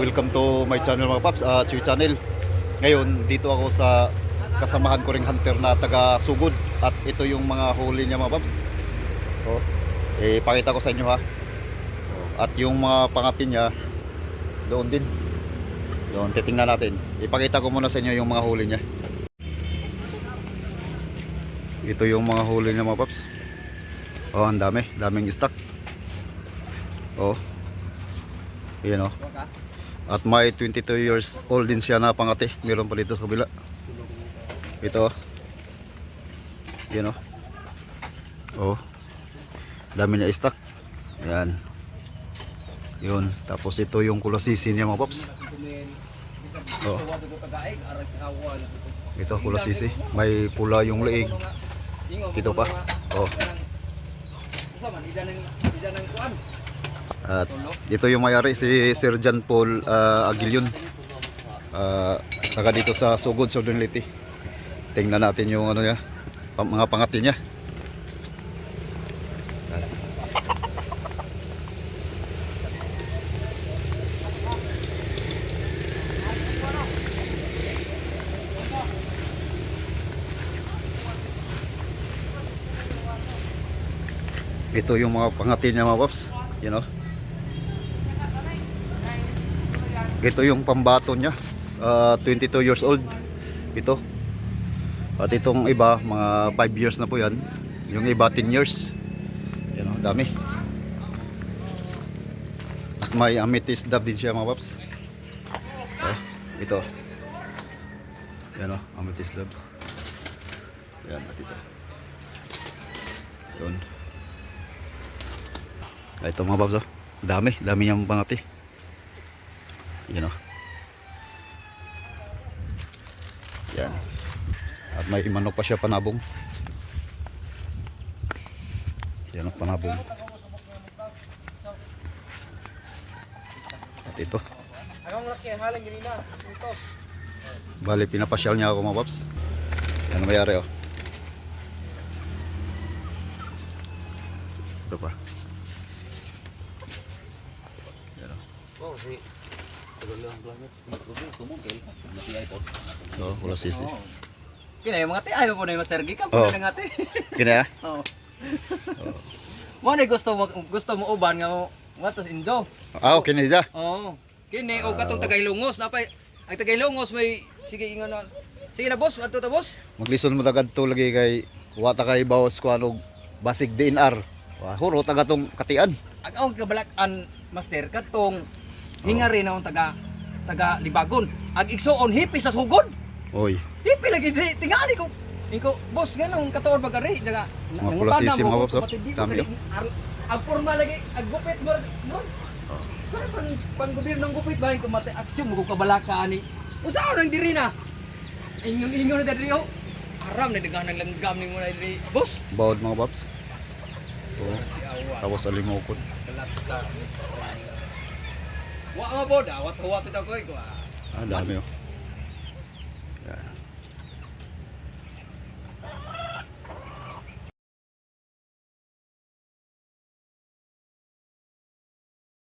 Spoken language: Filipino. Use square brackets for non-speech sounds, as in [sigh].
welcome to my channel mga paps, uh, Chewy Channel. Ngayon, dito ako sa kasamahan ko ring hunter na taga Sugod at ito yung mga huli niya mga paps. Oh, eh, pakita ko sa inyo ha. Oh, At yung mga pangatin niya, doon din. Doon, titingnan natin. Ipakita ko muna sa inyo yung mga huli niya. Ito yung mga huli niya mga paps. Oh, ang dami. Daming stock. Oh. Yan oh. At may 22 years old din siya na pangati. Meron pa dito sa kabila. Ito. oh. Yan oh. Oh. Dami niya stock. Yan. Yun. Tapos ito yung kulasisi niya mga paps. Oh. Ito kulasisi. May pula yung leeg. Dito pa. Oh. At ito yung mayari si Sir Paul uh, Aguilion. Uh, taga dito sa Sugod, Southern Leyte. Tingnan natin yung ano niya, mga pangati niya. Ito yung mga pangati niya mga paps. You know? Ito yung pambato niya. Ah, 22 years old. Ito. At itong iba, mga 5 years na po yan. Yung iba, 10 years. Yan o, dami. At may amethyst dab din siya mga paps. Oh, ito. Yan o, amethyst dab. Yan, at ito. Yun. Ah, Ito mga babs oh. Dami, dami niyang pangati. Yan oh. Yan. At may manok pa siya panabong. Yan oh, panabong. At ito. Ang. Bali, pinapasyal niya ako mga paps. Yan ang mayari oh. Ito pa. Yan oh. Oh, wala sisi. Kina yung mga ti ayaw po na yung Master Gikan Oh. po na nga ti. Kina [laughs] ah? Oo. Mo na gusto mo gusto mo uban nga nga to Indo. Ah, okay na siya. Oo. Kini o katong Tagailongos na pa ang Tagailongos may sige ingon na Sige na boss, ato ta boss. Maglison mo tagad to lagi kay wata kay bawas ko anog basig DNR. Wah, huro taga tong katian. Ang ang kabalakan Master katong hinga rin ang taga taga Libagon. Ag igsoon hipi sa sugod. Oy, Hipi lagi di tingali ko. Iko boss ganong katuor bagari jaga Mga pulasisi, mga boss, oh. Dami, oh. Ang forma lagi ag gupit mo. Oh. Kaya pang pang gobyerno ng gupit bahin ko mate aksyon mo kung kabalaka ani. Usaon nang diri na. Ingon ingon na diri oh. Aram na dagang langgam ni mo na diri boss. bawod mga paps. Oh, Si tapos alimokon. Kalapta. Wa ma boda, wat wat ito ko ko. Ah, dami oh. Yan.